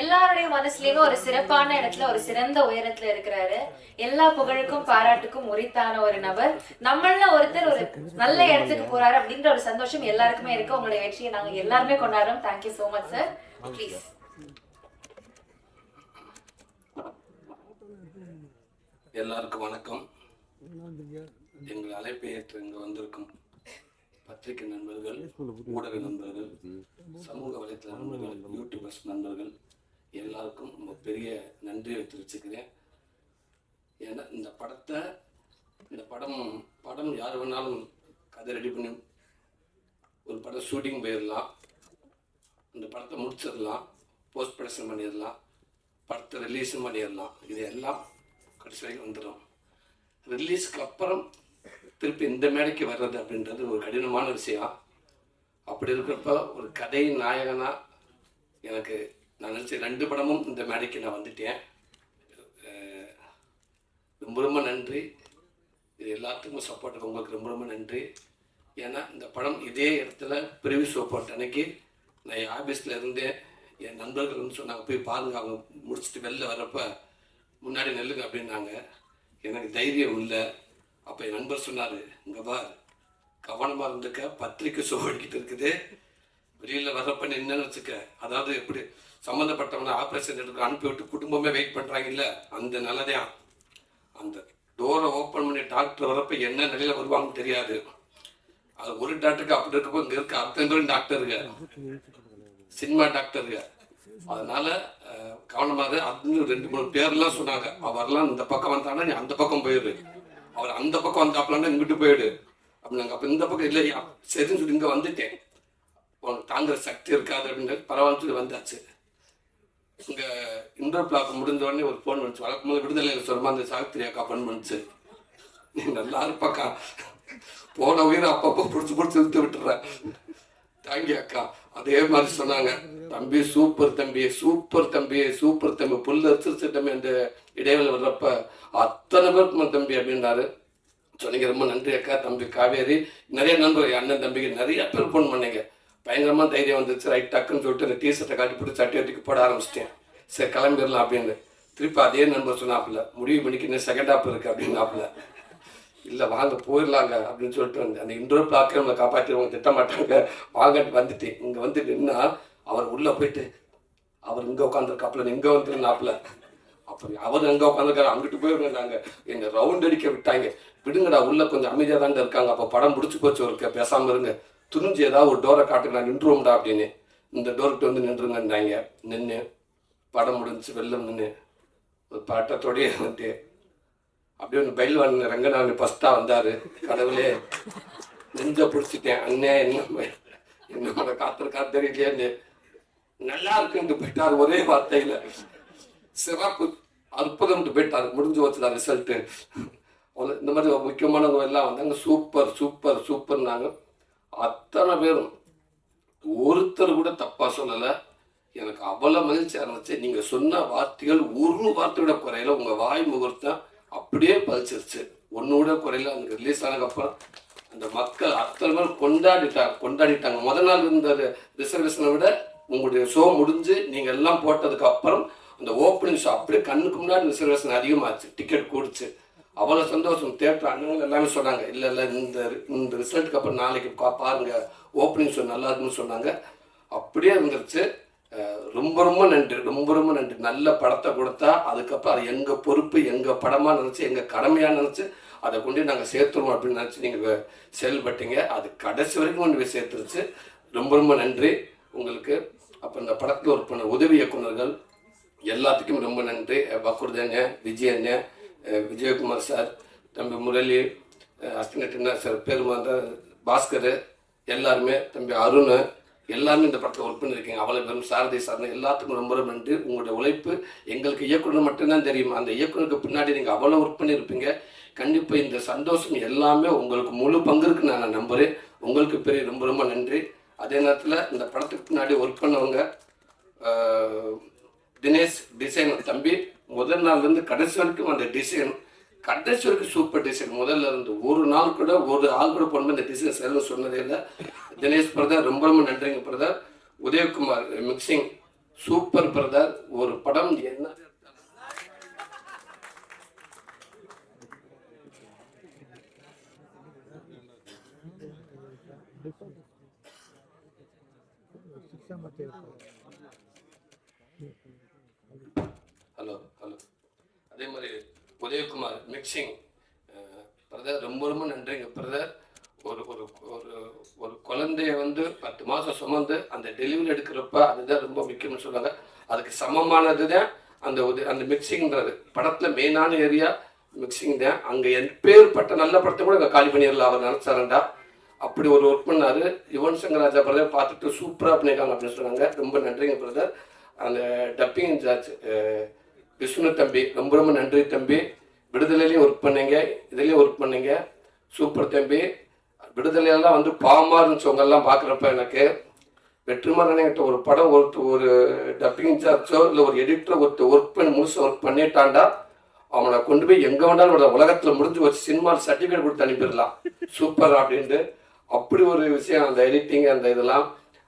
எல்லாருடைய மனசுலயுமே ஒரு சிறப்பான இடத்துல ஒரு சிறந்த உயரத்துல இருக்கிறாரு. எல்லா புகழுக்கும் பாராட்டுக்கும் உரித்தான ஒரு நபர். நம்மள ஒருத்தர் ஒரு நல்ல இடத்துக்கு போறாரு அப்படின்ற ஒரு சந்தோஷம் எல்லாருக்குமே இருக்கு. உங்களுடைய வெற்றியை நாங்க எல்லாருமே கொண்டாடுறோம். Thank you so much sir please எல்லாருக்கும் வணக்கம். எங்கள் அழைப்பை ஏற்று இங்கு வந்திருக்கும் பத்திரிகை நண்பர்கள் ஊடக நண்பர்கள் வலைத்தள நண்பர்கள் யூடியூபர்ஸ் நண்பர்கள் எல்லாருக்கும் ரொம்ப பெரிய நன்றியை தெரிவிச்சுக்கிறேன். ஏன்னா இந்த படத்தை இந்த படம் படம் யார் வேணாலும் கதை ரெடி பண்ணி ஒரு படம் ஷூட்டிங் போயிடலாம். இந்த படத்தை முடிச்சிடலாம். போஸ்ட் ப்ரொடக்ஷன் பண்ணிடலாம். படத்தை ரிலீஸும் பண்ணிடலாம். இது எல்லாம் கடைசி வரைக்கும் வந்துடும். ரிலீஸ்க்கு அப்புறம் திருப்பி இந்த மேடைக்கு வர்றது அப்படின்றது ஒரு கடினமான விஷயம். அப்படி இருக்கிறப்ப ஒரு கதை நாயகனாக எனக்கு நான் நினச்ச ரெண்டு படமும் இந்த மேடைக்கு நான் வந்துட்டேன். ரொம்ப ரொம்ப நன்றி. இது எல்லாத்துக்கும் சப்போர்ட்டுக்கு உங்களுக்கு ரொம்ப ரொம்ப நன்றி. ஏன்னா இந்த படம் இதே இடத்துல பிரிவு சப்போர்ட் அன்னைக்கு நான் என் ஆஃபீஸில் இருந்தேன். என் நண்பர்கள் வந்து சொன்னாங்க போய் பாருங்க அவங்க முடிச்சுட்டு வெளில வரப்ப முன்னாடி நெல்லுங்க அப்படின்னாங்க. எனக்கு தைரியம் இல்லை. அப்போ என் நண்பர் சொன்னார் இங்கே பார் கவனமாக இருந்துக்க பத்திரிக்கை ஷோ இருக்குது. வெளியில் வர்றப்ப நீ வச்சுக்க. அதாவது எப்படி சம்மந்தப்பட்டவனை ஆப்ரேஷன் எடுக்க அனுப்பி விட்டு குடும்பமே வெயிட் பண்ணுறாங்கல்ல அந்த நிலதையான் அந்த டோரை ஓப்பன் பண்ணி டாக்டர் வரப்ப என்ன நிலையில் வருவாங்கன்னு தெரியாது. அது ஒரு டாக்டருக்கு அப்படி இருக்கப்போ இங்கே இருக்க அத்தனை பேரும் டாக்டருங்க சினிமா டாக்டருங்க அதனால கவனமாக அதுன்னு ரெண்டு மூணு பேர்லாம் சொன்னாங்க. அவர்லாம் இந்த பக்கம் வந்தானா நீ அந்த பக்கம் போயிடு அவர் அந்த பக்கம் வந்தாப்லான்னா இங்கிட்டு போயிடு. அப்படின்னாங்க. அப்போ இந்த பக்கம் இல்லையா சரின்னு சொல்லி இங்கே வந்துட்டேன். உனக்கு தாங்குற சக்தி இருக்காது அப்படின்னு பரவாயில்ல சொல்லி வந்தாச்சு. இங்க இன்டர் பிளாக் முடிஞ்ச உடனே ஒரு ஃபோன் வந்துச்சு. வழக்கம் போது விடுதலையில் சொல்லுமா அந்த சாவித்திரி அக்கா ஃபோன் பண்ணுச்சு நீ நல்லா இருப்பாக்கா. போன உயிரை அப்பப்போ பிடிச்சி பிடிச்சி இழுத்து விட்டுறேன் தேங்க்யூ அக்கா அதே மாதிரி சொன்னாங்க. தம்பி சூப்பர் தம்பி சூப்பர் தம்பி சூப்பர் தம்பி. புல் அரிசிச்சு தம்பி அந்த இடைவெளி வர்றப்ப. அத்தனை பேருக்கு தம்பி அப்படின்றாரு சொன்னீங்க ரொம்ப நன்றி அக்கா தம்பி காவேரி நிறைய நண்பர் என் அண்ணன் தம்பிக்கு நிறைய பேர் ஃபோன் பண்ணீங்க. பயங்கரமாக தைரியம் வந்துச்சு. ரைட் டக்குன்னு சொல்லிட்டு இந்த டிஷர்ட்டை காட்டி போட்டு சட்டை எடுத்து போட ஆரம்பிச்சிட்டேன். சரி கிளம்பிடலாம் அப்படின்னு. திருப்பி அதே நண்பர் சொன்னாப்புல முடிவு பண்ணிக்கு இன்னும் செகண்ட் ஆப் இருக்குது அப்படின்னாப்புல. இல்லை வாங்க போயிடலாங்க அப்படின்னு சொல்லிட்டு வந்து அந்த இன்டோர் பிளாக்கே நம்மளை காப்பாற்றிடுவாங்க திட்ட மாட்டாங்க வாங்கிட்டு வந்துட்டேன். இங்கே வந்து நின்னா அவர் உள்ளே போயிட்டு அவர் இங்கே உட்காந்துருக்காப்புல இங்கே வந்துருந்தாப்புல அப்போ அவர் அங்கே உட்காந்துருக்காரு அங்கிட்டு போயிருந்தாங்க எங்கள் ரவுண்ட் அடிக்க விட்டாங்க. விடுங்கடா உள்ள கொஞ்சம் அமைதியாக தாங்க இருக்காங்க. அப்போ படம் முடிச்சு போச்சு ஒரு பேசாமல் இருங்க. துணிஞ்சு ஏதாவது ஒரு டோரை காட்டுங்க நான் நின்றுவோம்டா அப்படின்னு. இந்த டோர்கிட்ட வந்து நின்றுங்கன்னாங்க. நின்று படம் முடிஞ்சு வெளில நின்று ஒரு பாட்டத்தோடய வந்துட்டு அப்படியே ஒன்று பயில்வான் ரங்கநாதன் ஃபஸ்ட்டாக வந்தார். கடவுளே நெஞ்ச பிடிச்சிட்டேன். அண்ணே என்ன என்னோட காத்திர காத்திரிக்கலையே நல்லா இருக்குன்னு போயிட்டார் ஒரே வார்த்தையில். சிறப்பு அற்புதம்ட்டு போயிட்டார் முடிஞ்சு வச்சுதான் ரிசல்ட்டு இந்த மாதிரி முக்கியமானவங்க எல்லாம் வந்தாங்க. சூப்பர் சூப்பர் சூப்பர்னாங்க அத்தனை பேரும். ஒருத்தர் கூட தப்பாக சொல்லலை. எனக்கு அவ்வளோ மகிழ்ச்சியாக இருந்துச்சு. நீங்கள் சொன்ன வார்த்தைகள் ஒரு வார்த்தையோட குறையில. உங்கள் வாய் முகூர்த்தம் அப்படியே பதிச்சிருச்சு ஒன்னோட குறையில. அந்த ரிலீஸ் ஆனதுக்கப்புறம் அந்த மக்கள் அத்தனை பேர் கொண்டாடிட்டாங்க கொண்டாடிட்டாங்க. முத நாள் இருந்த ரிசர்வேஷனை விட உங்களுடைய ஷோ முடிஞ்சு நீங்கள் எல்லாம் போட்டதுக்கு அப்புறம் அந்த ஓப்பனிங் ஷோ அப்படியே கண்ணுக்கு முன்னாடி ரிசர்வேஷன் அதிகமாச்சு. டிக்கெட் கூடுச்சு அவ்வளோ சந்தோஷம். தேட்டர் அண்ணன் எல்லாமே சொன்னாங்க. இல்லை இல்லை இந்த இந்த ரிசல்ட்டுக்கு அப்புறம் நாளைக்கு பாருங்க. ஓப்பனிங் ஷோ நல்லா இருக்குன்னு சொன்னாங்க. அப்படியே இருந்துருச்சு. ரொம்ப ரொம்ப நன்றி. ரொம்ப ரொம்ப நன்றி. நல்ல படத்தை கொடுத்தா அதுக்கப்புறம் அது எங்கள் பொறுப்பு எங்கள் படமாக நினச்சி எங்கள் கடமையாக நினச்சி அதை கொண்டு நாங்கள் சேர்த்துருவோம் அப்படின்னு நினச்சி நீங்கள் செயல்பட்டீங்க. அது கடைசி வரைக்கும் கொண்டு போய் சேர்த்துருச்சு. ரொம்ப ரொம்ப நன்றி. உங்களுக்கு அப்போ இந்த படத்தில் ஒரு பண்ண உதவி இயக்குனர்கள் எல்லாத்துக்கும் ரொம்ப நன்றி. பக்ருதேங்க விஜயண்ணே விஜயகுமார் சார் தம்பி முரளி அஸ்தினட்டினா சார் பெருமாந்த பாஸ்கர் எல்லாருமே தம்பி அருண் எல்லாருமே இந்த படத்தில் ஒர்க் பண்ணியிருக்கீங்க அவ்வளோ பேரும் சாரதி சார் எல்லாத்துக்கும் ரொம்ப ரொம்ப நன்றி. உங்களுடைய உழைப்பு எங்களுக்கு இயக்குனர் மட்டும்தான் தெரியும். அந்த இயக்குனருக்கு பின்னாடி நீங்கள் அவ்வளோ ஒர்க் பண்ணியிருப்பீங்க கண்டிப்பாக இந்த சந்தோஷம் எல்லாமே உங்களுக்கு முழு பங்கு இருக்குன்னு நான் நம்புகிறேன் உங்களுக்கு பெரிய ரொம்ப ரொம்ப நன்றி. அதே நேரத்தில் இந்த படத்துக்கு பின்னாடி ஒர்க் பண்ணவங்க தினேஷ் டிசைன் தம்பி முதல் நாள்லேருந்து கடைசி வரைக்கும் அந்த டிசைன் கடைசி வரைக்கும் சூப்பர் டிசைன் முதல்ல இருந்து ஒரு நாள் கூட ஒரு ஆள் கூட போன இந்த டிசைன் செய்யணும்னு சொன்னதே இல்லை. தினேஷ் பிரதர் ரொம்ப ரொம்ப நன்றிங்க brother Udayakumar mixing super brother ஒரு படம் என்ன? ஹலோ ஹலோ அதே மாதிரி உதயகுமார் மிக்சிங் பிரதர் ரொம்ப ரொம்ப நன்றிங்க பிரதர் ஒரு ஒரு ஒரு ஒரு குழந்தைய வந்து பத்து மாதம் சுமந்து அந்த டெலிவரி எடுக்கிறப்ப அதுதான் ரொம்ப முக்கியம்னு சொல்லுவாங்க அதுக்கு சமமானது தான் அந்த உத அந்த மிக்சிங்கிறது படத்தில் மெயினான ஏரியா மிக்சிங் தான். அங்கே எப்பேற்பட்ட நல்ல படத்தை கூட அங்கே காலி பண்ணிடலாம் அவர் நினச்சாரண்டா. அப்படி ஒரு ஒர்க் பண்ணார். யுவன் சங்கர் ராஜா பிரதர் பார்த்துட்டு சூப்பராக பண்ணியிருக்காங்க அப்படின்னு சொன்னாங்க. ரொம்ப நன்றிங்க பிரதர் அந்த டப்பிங் இன்சார்ஜ் விஷ்ணு தம்பி ரொம்ப ரொம்ப நன்றி தம்பி. விடுதலையிலையும் ஒர்க் பண்ணீங்க இதுலேயும் ஒர்க் பண்ணீங்க. சூப்பர் தம்பி. விடுதலையெல்லாம் வந்து பாவமாக இருந்துச்சவங்கெல்லாம் பார்க்குறப்ப எனக்கு வெற்றிமாறன்கிட்ட ஒரு படம் ஒருத்த ஒரு டப்பிங் இன்சார்ஜோ இல்லை ஒரு எடிட்டரோ ஒருத்தர் ஒர்க் பண்ணி முழுசாக ஒர்க் பண்ணிட்டாண்டா அவனை கொண்டு போய் எங்கே வேணாலும் விட உலகத்தில் முடிஞ்சு வச்சு சினிமா சர்டிஃபிகேட் கொடுத்து அனுப்பிடலாம். சூப்பர் அப்படின்ட்டு. அப்படி ஒரு விஷயம் அந்த எடிட்டிங் அந்த இதெல்லாம்.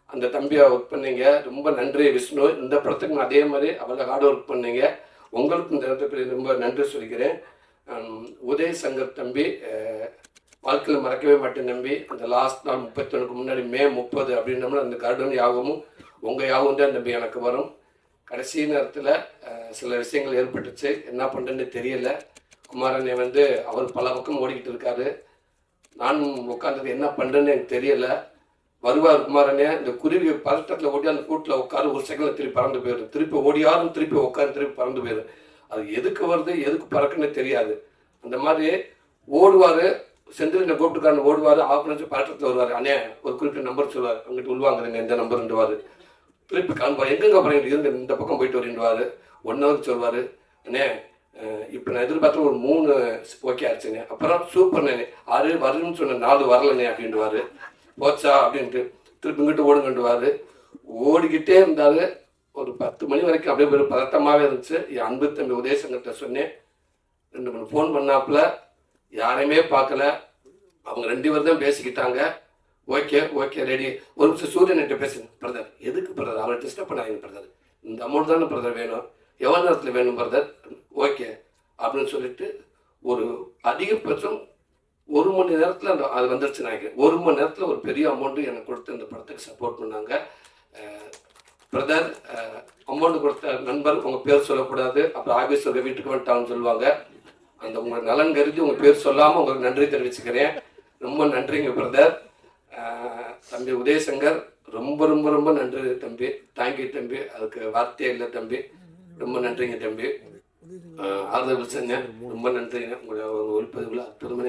அந்த தம்பியை ஒர்க் பண்ணீங்க. ரொம்ப நன்றி விஷ்ணு. இந்த படத்துக்கு நான் அதே மாதிரி அவ்வளோ ஹார்ட் ஒர்க் பண்ணீங்க. உங்களுக்கு இந்த இடத்துக்கு ரொம்ப நன்றி சொல்லிக்கிறேன். உதய உதய் சங்கர் தம்பி வாழ்க்கையில் மறக்கவே மாட்டேன் நம்பி அந்த லாஸ்ட் நாள் முப்பத்தொன்னுக்கு முன்னாடி மே முப்பது அப்படின்னோம்னா அந்த கருடன் யாகமும் உங்கள் யாகம் தான் நம்பி எனக்கு வரும். கடைசி நேரத்தில் சில விஷயங்கள் ஏற்பட்டுச்சு. என்ன பண்ணுறேன்னு தெரியல. குமாரனை வந்து அவர் பல பக்கம் ஓடிக்கிட்டு இருக்காரு. நான் உட்காந்தது என்ன பண்ணுறேன்னு எனக்கு தெரியலை. வருவார் குமாரனே இந்த குருவி பதட்டத்தில் ஓடி அந்த கூட்டில் உட்காரு ஒரு செகண்டில் திருப்பி பறந்து போயிடும் திருப்பி ஓடியாரும் திருப்பி உட்காரு திருப்பி பறந்து போயிடும் அது எதுக்கு வருது எதுக்கு பறக்குன்னு தெரியாது. அந்த மாதிரி ஓடுவார் செந்தில் கூப்பிட்டுக்காரன் ஓடுவார் ஆஃப் பதட்டத்தில் வருவார். அண்ணே ஒரு குறிப்பிட்ட நம்பர் சொல்லுவார். அங்கிட்டு உள்வாங்குறேங்க எந்த நம்பர்ன்றவார் திருப்பி காண்பார் எங்கெங்க அப்புறம் இருந்து இந்த பக்கம் போயிட்டு வரேன்டுவார் ஒன் ஹவர் சொல்வார் அண்ணே இப்போ நான் எதிர்பார்த்த ஒரு மூணு ஓகே ஆச்சுண்ணே அப்புறம் சூப்பர் நானே ஆறு வரும்னு சொன்ன நாலு வரலண்ணே அப்படின்ட்டுவாரு போச்சா அப்படின்ட்டு திருப்பி இங்கிட்டு ஓடுங்கண்டுவாரு ஓடிக்கிட்டே இருந்தார். ஒரு பத்து மணி வரைக்கும் அப்படியே ஒரு பதட்டமாகவே இருந்துச்சு. என் அன்பு தம்பி உதயசங்கர்கிட்ட சொன்னேன். ரெண்டு மூணு ஃபோன் பண்ணாப்புல. யாரையுமே பார்க்கல. அவங்க ரெண்டு பேரும் தான் பேசிக்கிட்டாங்க. ஓகே ஓகே ரெடி ஒரு நிமிஷம் சூரியன்கிட்ட பேசுங்க. பிரதர் எதுக்கு பிரதர் அவரை டிஸ்டர்ப் பண்ணாதீங்க பிரதர் இந்த அமௌண்ட் தானே பிரதர் வேணும். எவ்வளோ நேரத்தில் வேணும் பிரதர் ஓகே. அப்படின்னு சொல்லிட்டு ஒரு அதிகபட்சம் ஒரு மணி நேரத்தில் அந்த அது வந்துருச்சு நினைக்கிறேன் ஒரு மணி நேரத்தில் ஒரு பெரிய அமௌண்ட்டு எனக்கு கொடுத்து இந்த படத்துக்கு சப்போர்ட் பண்ணாங்க. பிரதர் அமௌண்ட் கொடுத்த நண்பர் உங்கள் பேர் சொல்லக்கூடாது. அப்புறம் ஆஃபீஸர் வீட்டுக்கு வந்துட்டாங்கன்னு சொல்லுவாங்க. அந்த உங்கள் நலன் கருதி உங்கள் பேர் சொல்லாமல் உங்களுக்கு நன்றி தெரிவிச்சுக்கிறேன். ரொம்ப நன்றிங்க பிரதர் தம்பி உதயசங்கர் ரொம்ப ரொம்ப ரொம்ப நன்றி தம்பி. தேங்க்யூ தம்பி. அதுக்கு வார்த்தையே இல்லை தம்பி. ரொம்ப நன்றிங்க தம்பி. ஆறுதல் ஆதரவு ரொம்ப நன்றிங்க. உங்களுடைய ஒரு ஒளிப்பதிவில்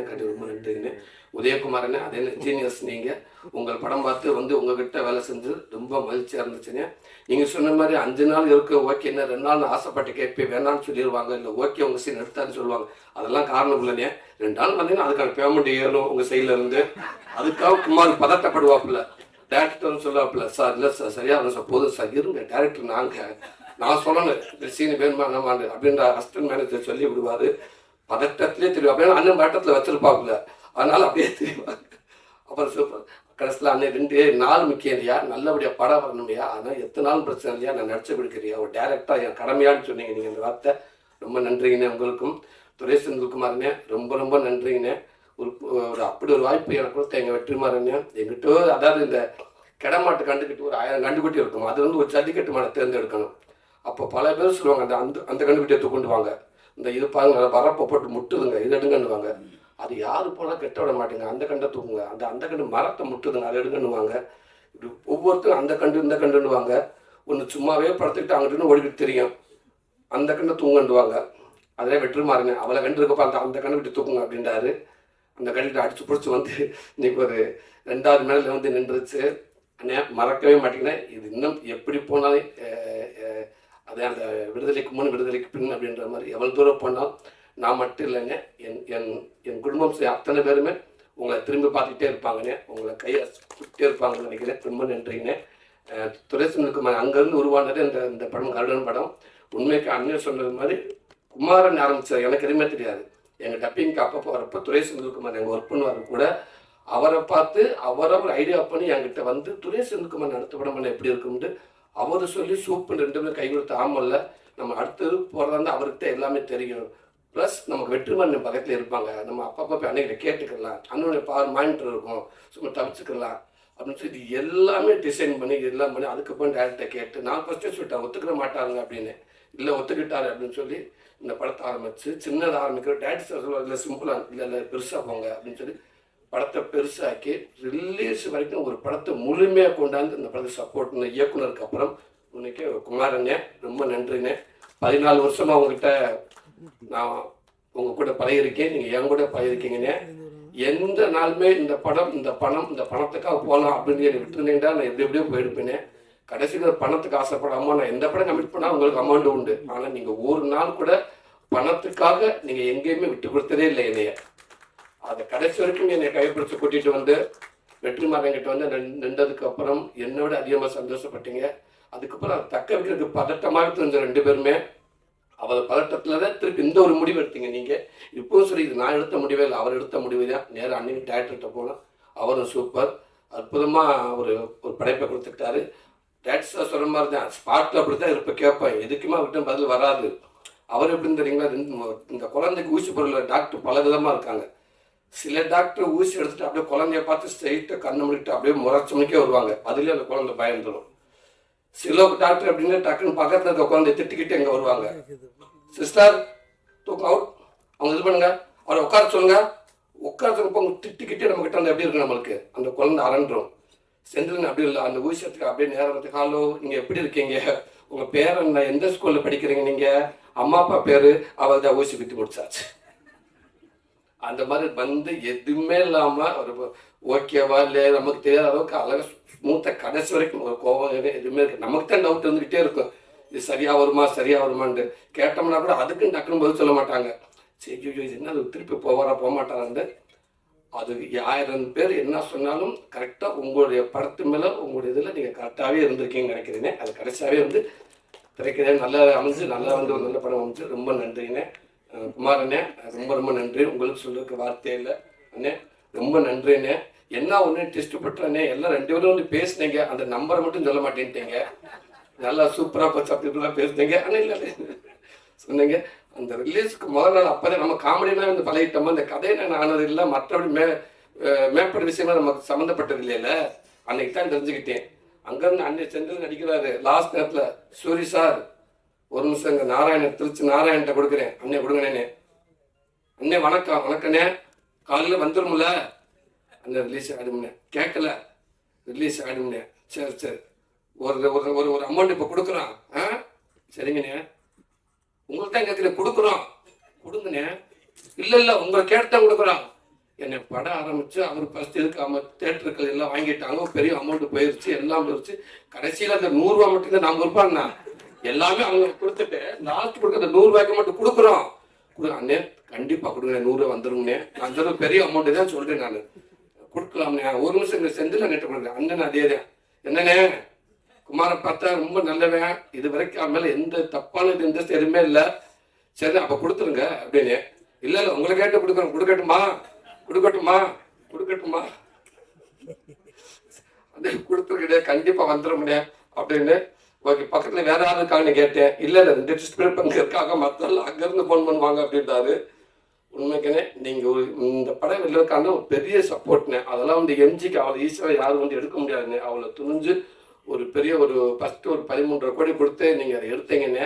காட்டி ரொம்ப நன்றிங்க. உதயகுமாரனே அதே ஜீனியஸ் நீங்கள் உங்கள் படம் பார்த்து வந்து உங்ககிட்ட வேலை செஞ்சு ரொம்ப மகிழ்ச்சியாக இருந்துச்சுங்க. நீங்கள் சொன்ன மாதிரி அஞ்சு நாள் இருக்கு ஓகே. என்ன ரெண்டு நாள் ஆசைப்பட்டு கேட்பேன் வேணாம்னு சொல்லிடுவாங்க இல்லை ஓகே உங்கள் சீன் எடுத்தான்னு சொல்லுவாங்க. அதெல்லாம் காரணம் இல்லைங்க. ரெண்டு நாள் வந்தீங்கன்னா அதுக்கான பேமெண்ட் ஏறும் உங்கள் சைடில் இருந்து. அதுக்காக குமார் பதட்டப்படுவாப்புல. டேரக்டர்னு சொல்லுவாப்புல சார் இல்லை சார் சரியா சார் போதும் சார் இருங்க. டேரக்டர் நாங்கள் நான் சொல்லணும் இந்த வேணுமா என்னமான்னு அப்படின்ற அசிஸ்டன்ட் மேனேஜர் சொல்லி விடுவார். பதட்டத்திலே தெரியும். அப்படியே அண்ணன் பதட்டத்தில் வச்சிருப்பாப்புல. அதனால அப்படியே தெரியுவாங்க அப்புறம் சூப்பர் கடைசியில் அண்ணன் ரெண்டு நாள் முக்கியம் இல்லையா? நல்லபடியாக படம் வரணும் ஆனால் அதனால் எத்தனை நாள் பிரச்சனை இல்லையா? நான் நடிச்சு கொடுக்குறியா ஒரு டேரக்டாக என் கடமையான்னு சொன்னீங்க நீங்கள் இந்த வார்த்தை. ரொம்ப நன்றிங்கண்ணே உங்களுக்கும். துரை செந்தில்குமார்ண்ணே ரொம்ப ரொம்ப நன்றிங்கண்ணே. ஒரு ஒரு அப்படி ஒரு வாய்ப்பு எனக்கு கொடுத்த எங்கள் வெற்றிமாறண்ணே. எங்கிட்ட அதாவது இந்த கிடமாட்டு கண்டுக்கிட்டு ஒரு ஆயிரம் கண்டுக்குட்டி இருக்கும். அது வந்து ஒரு ஜல்லிக்கட்டு மாடை தேர்ந்தெடுக்கணும். அப்போ பல பேர் சொல்லுவாங்க அந்த அந்த அந்த கண்டுக்குட்டியை தூக்கிட்டு வாங்க. இந்த இது பாருங்க வரப்பை போட்டு முட்டுதுங்க இது எடுங்கன்னுவாங்க. அது யாரு போனால் கெட்ட விட மாட்டேங்க. அந்த கண்டை தூக்குங்க. அந்த அந்த கண்டு மரத்தை முட்டுதுங்க அதை எடுங்கன்னுவாங்க. இப்படி ஒவ்வொருத்தரும் அந்த கண்டு இந்த கண்டுன்னுவாங்க. ஒன்று சும்மாவே படுத்துக்கிட்டு அங்கிட்டு ஓடிக்கிட்டு தெரியும். அந்த கண்டை தூங்கண்டுவாங்க அதே வெற்றி மாறுங்க. அவளை கண்டு இருக்கப்ப அந்த அந்த கண்டு விட்டு தூக்குங்க அப்படின்றாரு. அந்த கண்டுகிட்ட அடிச்சு பிடிச்சி வந்து இன்னைக்கு ஒரு ரெண்டாவது மேலே வந்து நின்றுச்சு. அண்ணே மறக்கவே மாட்டேங்கிறேன் இது இன்னும் எப்படி போனாலும் அதே அந்த விடுதலைக்கு முன் விடுதலைக்கு பின் அப்படின்ற மாதிரி எவ்வளோ தூரம் போனால் நான் மட்டும் இல்லைங்க. என் என் என் குடும்பம் அத்தனை பேருமே உங்களை திரும்பி பார்த்துக்கிட்டே இருப்பாங்கண்ணே உங்களை கையை சுட்டே இருப்பாங்கன்னு நினைக்கிறேன். ரொம்ப நன்றிங்கண்ணே துரைசனுக்கு அங்கேருந்து உருவானது இந்த இந்த படம் கருடன் படம். உண்மைக்கு அண்ணன் சொன்னது மாதிரி குமாரன் ஆரம்பிச்சார் எனக்கு எதுவுமே தெரியாது. எங்கள் டப்பிங்க்கு அப்பப்போ வரப்போ துரை எங்கள் ஒர்க் பண்ணுவார் கூட அவரை பார்த்து அவரை ஒரு ஐடியா பண்ணி என்கிட்ட வந்து துரை செந்தில்குமார் அடுத்த படம் பண்ண எப்படி இருக்கும்ட்டு அவர் சொல்லி சூப்பு ரெண்டு பேரும் கை கொடுத்து ஆமல்ல நம்ம அடுத்தது போகிறதா இருந்தால் அவருக்கு தான் எல்லாமே தெரியும். ப்ளஸ் நமக்கு வெற்றிமன் பக்கத்தில் இருப்பாங்க. நம்ம அப்பப்போ போய் அன்னைக்கிட்ட கேட்டுக்கலாம். அண்ணனுடைய பார் மானிட்டர் இருக்கும். சும்மா தவிச்சுக்கலாம். அப்படின்னு சொல்லி இது எல்லாமே டிசைன் பண்ணி எல்லாம் பண்ணி அதுக்கப்புறம் டேரக்டரை கேட்டு நான் ஃபஸ்ட்டே சொல்லிட்டேன் ஒத்துக்கிற மாட்டாங்க அப்படின்னு. இல்லை ஒத்துக்கிட்டாரு அப்படின்னு சொல்லி இந்த படத்தை ஆரம்பிச்சு சின்னதாக ஆரம்பிக்கிற டேரக்டர் சார் இல்லை சிம்பிளாக இல்லை இல்லை பெருசாக போங்க அப்படின்னு சொல்லி படத்தை பெருசாக்கி ரிலீஸ் வரைக்கும் ஒரு படத்தை முழுமையாக கொண்டாந்து இந்த படத்தை சப்போர்ட் பண்ண இயக்குனருக்கு அப்புறம் உனக்கு குமாரண்ணே ரொம்ப நன்றிண்ணே. பதினாலு வருஷமா உங்ககிட்ட நான் உங்க கூட பழகிருக்கேன் நீங்க என் கூட பழகிருக்கீங்கண்ணே எந்த நாளுமே இந்த படம் இந்த பணம் இந்த பணத்துக்காக போகலாம் அப்படின்னு என்னை விட்டுருந்தேன்டா நான் எப்படி எப்படியோ போயிருப்பேனே கடைசியில் பணத்துக்கு ஆசைப்படாம நான் எந்த படம் கமிட் பண்ணால் உங்களுக்கு அமௌண்ட் உண்டு. ஆனால் நீங்கள் ஒரு நாள் கூட பணத்துக்காக நீங்கள் எங்கேயுமே விட்டு கொடுத்ததே இல்லை என்னைய. அதை கடைசி வரைக்கும் என்னை கைப்பிடிச்சு கூட்டிட்டு வந்து வெற்றிமாறன் கிட்ட வந்து நின்றதுக்கு அப்புறம் என்னோட அதிகமாக சந்தோஷப்பட்டீங்க. அதுக்கப்புறம் அதை தக்க வைக்கிறதுக்கு பதட்டமாக தெரிஞ்ச ரெண்டு பேருமே அவர் பதட்டத்தில் தான் திருப்பி இந்த ஒரு முடிவு எடுத்தீங்க நீங்கள் இப்பவும் சரி இது நான் எடுத்த முடிவே இல்லை அவர் எடுத்த முடிவு தான். நேரம் அன்னைக்கு டேரக்டர்கிட்ட போனோம். அவரும் சூப்பர் அற்புதமாக ஒரு ஒரு படைப்பை கொடுத்துக்கிட்டாரு. டேரக்டர் சொல்கிற மாதிரி தான். ஸ்பாட்டில் அப்படி தான் இருப்ப கேட்பேன். எதுக்குமே அவர்கிட்ட பதில் வராது. அவர் எப்படின்னு தெரியுங்களா? ரெண்டு- இந்த குழந்தைக்கு ஊசி பொருள் டாக்டர் பல விதமாக இருக்காங்க. சில டாக்டர் ஊசி எடுத்துட்டு அப்படியே குழந்தைய பார்த்து ஸ்ட்ரைட்டாக கண்ணு முடிட்டு அப்படியே முறைச்சமுக்கே வருவாங்க. அதுலேயே அந்த குழந்தை பயந்துடும் சில டாக்டர் அப்படின்னா டக்குன்னு பக்கத்தில் இருக்க குழந்தைய திட்டிக்கிட்டு எங்க வருவாங்க. சிஸ்டர் தூக்கம் அவுட் அவங்க இது பண்ணுங்க. அவரை உட்கார சொல்லுங்க. உட்கார சொல்லுங்க. அவங்க திட்டிக்கிட்டே நம்ம கிட்ட எப்படி இருக்கு நம்மளுக்கு? அந்த குழந்தை அரண்டுரும் செந்திலன் அப்படி இல்லை. அந்த ஊசி அப்படியே நேரம் வந்து ஹலோ நீங்கள் எப்படி இருக்கீங்க? உங்கள் பேர் என்ன? எந்த ஸ்கூலில் படிக்கிறீங்க நீங்கள் அம்மா அப்பா பேர் அவள் தான் ஊசி குத்தி முடிச்சாச்சு. அந்த மாதிரி வந்து எதுவுமே இல்லாம ஒரு ஓகேவா இல்லை நமக்கு தெரியாத அளவுக்கு அழகாக ஸ்மூத்தாக கடைசி வரைக்கும் ஒரு கோபம் எதுவுமே இருக்கு. நமக்கு தான் டவுட் வந்துகிட்டே இருக்கும். இது சரியா வருமா சரியா வருமான்ட்டு. கேட்டோம்னா கூட அதுக்குன்னு டக்குன்னு பதில் சொல்ல மாட்டாங்க. சரி ஐயோ, இது என்ன அது திருப்பி போவாரா போக மாட்டாரான்னு அது ஆயிரம் பேர் என்ன சொன்னாலும் கரெக்டாக உங்களுடைய படத்து மேலே உங்களுடைய இதில் நீங்கள் கரெக்டாகவே இருந்திருக்கீங்கன்னு நினைக்கிறீங்க அது கடைசியாகவே வந்து திரைக்கதை நல்லா அமைஞ்சு நல்லா வந்து ஒரு நல்ல படம் அமைஞ்சு ரொம்ப நன்றிங்க. குமார் அண்ணே ரொம்ப ரொம்ப நன்றி. உங்களுக்கு சொல்லிருக்க வார்த்தை இல்லை. அண்ணே ரொம்ப நன்றிண்ணே என்ன ஒன்று டெஸ்ட் பட்டுறண்ணே எல்லாம் ரெண்டு பேரும் வந்து பேசினீங்க. அந்த நம்பரை மட்டும் சொல்ல மாட்டேன்ட்டீங்க. நல்லா சூப்பராக பச்சு அப்படி பேசுனீங்க. ஆனால் இல்லை சொன்னீங்க. அந்த ரிலீஸ்க்கு முதல் நாள் அப்போ நம்ம காமெடினா வந்து பழகிட்டோமோ? அந்த கதையை நான் ஆனது இல்லை. மற்றபடி மே அஹ் மேற்பட்ட விஷயங்கள் நமக்கு சம்மந்தப்பட்டது இல்லைல்ல அன்னைக்கு தான் தெரிஞ்சுக்கிட்டேன். அங்கேருந்து அன்னை செந்தில் நடிக்கிறாரு. லாஸ்ட் நேரத்தில் சூரி சார் ஒரு நிமிஷம் இங்கே நாராயணன் திருச்சி நாராயண்கிட்ட கொடுக்குறேன். அண்ணே கொடுங்கண்ணே அண்ணே. வணக்கம் வணக்கண்ணே. காலையில் வந்துடும்ல அந்த ரிலீஸ் ஆகிடும்ண்ணே கேட்கல. ரிலீஸ் ஆகிடும்ண்ணே சரி சரி. ஒரு ஒரு ஒரு ஒரு அமௌண்ட் இப்போ கொடுக்குறோம் ஆ? சரிங்கண்ணே. உங்களுக்கு தான் கேட்குறேன் கொடுக்குறோம். கொடுங்கண்ணே. இல்லை இல்லை உங்களை கேட்டு தான் கொடுக்குறோம். என்னை படம் ஆரம்பிச்சு அவர் ஃபஸ்ட் இதுக்கு தேட்டருக்கள் எல்லாம் வாங்கிட்டாங்க. பெரிய அமௌண்ட் போயிருச்சு எல்லாம் போயிருச்சு. கடைசியில் அந்த நூறுரூவா மட்டும் தான் நாம இருப்பாங்கண்ணா எல்லாமே அவங்க கொடுத்துட்டு லாஸ்ட் கொடுக்க அந்த நூறுரூவாய்க்கு மட்டும் கொடுக்குறோம். அண்ணே கண்டிப்பாக கொடுங்க. நூறு வந்துருங்கண்ணே. நான் சொல்றது பெரிய அமௌண்ட் தான் சொல்கிறேன் நான். கொடுக்கலாம்ண்ணே. ஒரு நிமிஷம் இங்கே செந்தில் நெட்டு கொடுக்குறேன் அண்ணன் அதே தான். என்னண்ணே? குமார பார்த்தா ரொம்ப நல்லவன். இது வரைக்கும் அவன் மேல எந்த தப்பான இது எந்த எதுவுமே இல்லை. சரி அப்ப கொடுத்துருங்க அப்படின்னு. இல்ல இல்ல உங்களை கேட்டு கொடுக்குறோம். கொடுக்கட்டுமா? கொடுக்கட்டுமா? கொடுக்கட்டுமா? அதே கொடுத்துருக்கே கண்டிப்பா வந்துட முடியாது அப்படின்னு. ஓகே பக்கத்தில் வேற யாரும் இருக்காங்கன்னு கேட்டேன். இல்லை இல்லை ரெண்டு டிஸ்பிளே பங்கு இருக்காங்க மத்தெல்லாம் அங்கேருந்து ஃபோன் பண்ணுவாங்க அப்படின்றாரு. உண்மைக்குனே நீங்கள் ஒரு இந்த படம் வெளியிருக்கான ஒரு பெரிய சப்போர்ட்னே அதெல்லாம் வந்து எம்ஜிக்கு அவளை ஈஸியாக யாரும் வந்து எடுக்க முடியாதுன்னு அவளை துணிஞ்சு ஒரு பெரிய ஒரு ஃபஸ்ட்டு ஒரு பதிமூன்றரை கோடி கொடுத்து நீங்கள் அதை எடுத்தீங்கன்னே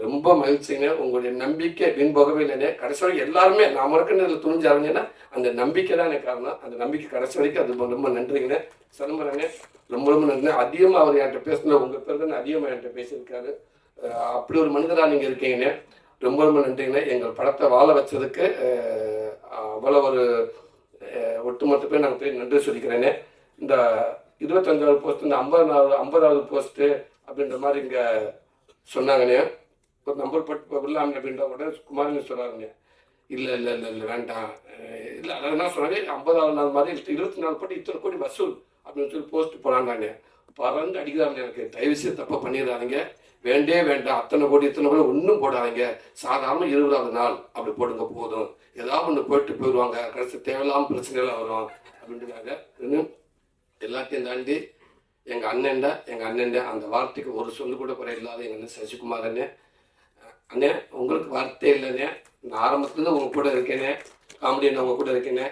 ரொம்ப மகிழ்ச்சிங்க. உங்களுடைய நம்பிக்கை வீண் போகவே இல்லைண்ணே கடைசி வரைக்கும் எல்லாருமே நான் மறக்கின்றதுல துணிஞ்சாருங்கன்னா அந்த நம்பிக்கை தான் எனக்கு காரணம். அந்த நம்பிக்கை கடைசி வரைக்கும் அது ரொம்ப- நன்றிங்கண்ணே சிதம்பரண்ணே ரொம்ப ரொம்ப நன்றி அதிகமாக அவர் என்கிட்ட பேசின உங்கள் பேர் தான் அதிகமாக என்கிட்ட பேசியிருக்காரு. அப்படி ஒரு மனிதராக நீங்கள் இருக்கீங்கண்ணே ரொம்ப ரொம்ப நன்றிங்கண்ணே எங்கள் படத்தை வாழ வச்சதுக்கு அவ்வளோ ஒரு ஒட்டுமொத்த பேர் நாங்கள் போய் நன்றி சொல்லிக்கிறேனே இந்த இருபத்தஞ்சாவது போஸ்ட் இந்த ஐம்பதாவது ஐம்பதாவது போஸ்ட்டு அப்படின்ற மாதிரி இங்கே சொன்னாங்கண்ணே ஒரு நம்பர் போட்டு விடலாம் அப்படின்ற கூட குமாரன் சொல்கிறாருங்க இல்லை இல்லை இல்லை இல்லை வேண்டாம். இல்லை அதை என்ன சொன்னாங்க ஐம்பதாவது நாள் மாதிரி இருபத்தி நாலு கோடி இத்தனை கோடி வசூல் அப்படின்னு சொல்லி போஸ்ட் போனாங்க பறந்து அடிக்கிறாங்க எனக்கு. தயவு செய்து தப்பாக பண்ணிடுறாங்க வேண்டே வேண்டாம். அத்தனை கோடி இத்தனை கோடி ஒன்றும் போடாதீங்க. சாதாரண இருபதாவது நாள். அப்படி போடுங்க போதும். ஏதாவது ஒன்று போயிட்டு போயிடுவாங்க. கடைசி தேவையில்லாமல் பிரச்சனைலாம் வரும். அப்படின்றாங்க. இன்னும் எல்லாத்தையும் தாண்டி எங்கள் அண்ணன்டா எங்கள் அண்ணன்டா அந்த வார்த்தைக்கு ஒரு சொல்லு கூட குறை இல்லாத அண்ணன் சசிகுமார் அண்ணன் அண்ணே உங்களுக்கு வார்த்தை இல்லைண்ணே. நான் ஆரம்பத்துலேருந்து உங்கள் கூட இருக்கேனே காமெடி உங்கள் கூட இருக்கேனே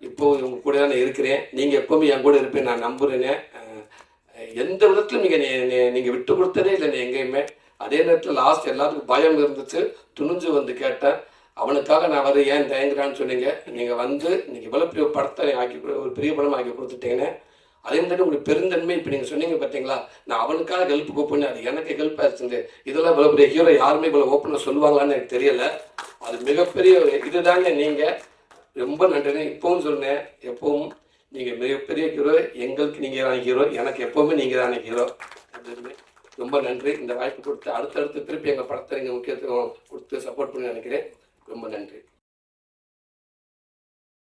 இப்போ உங்கள் கூட நான் இருக்கிறேன். நீங்கள் எப்போவுமே என் கூட இருப்பேன் நான் நம்புகிறேனே எந்த விதத்திலும் நீங்கள் நீங்கள் விட்டு கொடுத்ததே இல்லை நீ எங்கேயுமே. அதே நேரத்தில் லாஸ்ட் எல்லாருக்கும் பயம் இருந்துச்சு. துணிஞ்சு வந்து கேட்டேன். அவனுக்காக நான் வர ஏன் தயங்குறான்னு சொன்னீங்க. நீங்கள் வந்து நீங்கள் இவ்வளோ பெரிய படத்தை ஆக்கி கொடு- ஒரு பெரிய படம் ஆக்கி கொடுத்துட்டீங்கன்னு அதே மாதிரி உங்களுக்கு பெருந்தன்மை இப்போ நீங்கள் சொன்னீங்க பார்த்தீங்களா நான் அவனுக்காக ஹெல்ப் கூப்பிட்டு அது எனக்கு ஹெல்ப் ஆயிடுச்சு இதெல்லாம் இவ்வளோ பெரிய ஹீரோ யாருமே இவ்வளோ ஓப்பனாக சொல்லுவாங்களான்னு எனக்கு தெரியல. அது மிகப்பெரிய இதுதாங்க நீங்கள் ரொம்ப நன்றி இப்பவும் சொன்னேன் எப்பவும் நீங்கள் மிகப்பெரிய ஹீரோ எங்களுக்கு நீங்கள் தான் ஹீரோ எனக்கு எப்போவுமே நீங்கள் தான் ஹீரோ அப்படின்னு ரொம்ப நன்றி. இந்த வாய்ப்பு கொடுத்து அடுத்தடுத்து திருப்பி எங்கள் படத்தை நீங்கள் முக்கியத்துவம் கொடுத்து சப்போர்ட் பண்ணி நினைக்கிறேன். ரொம்ப நன்றி.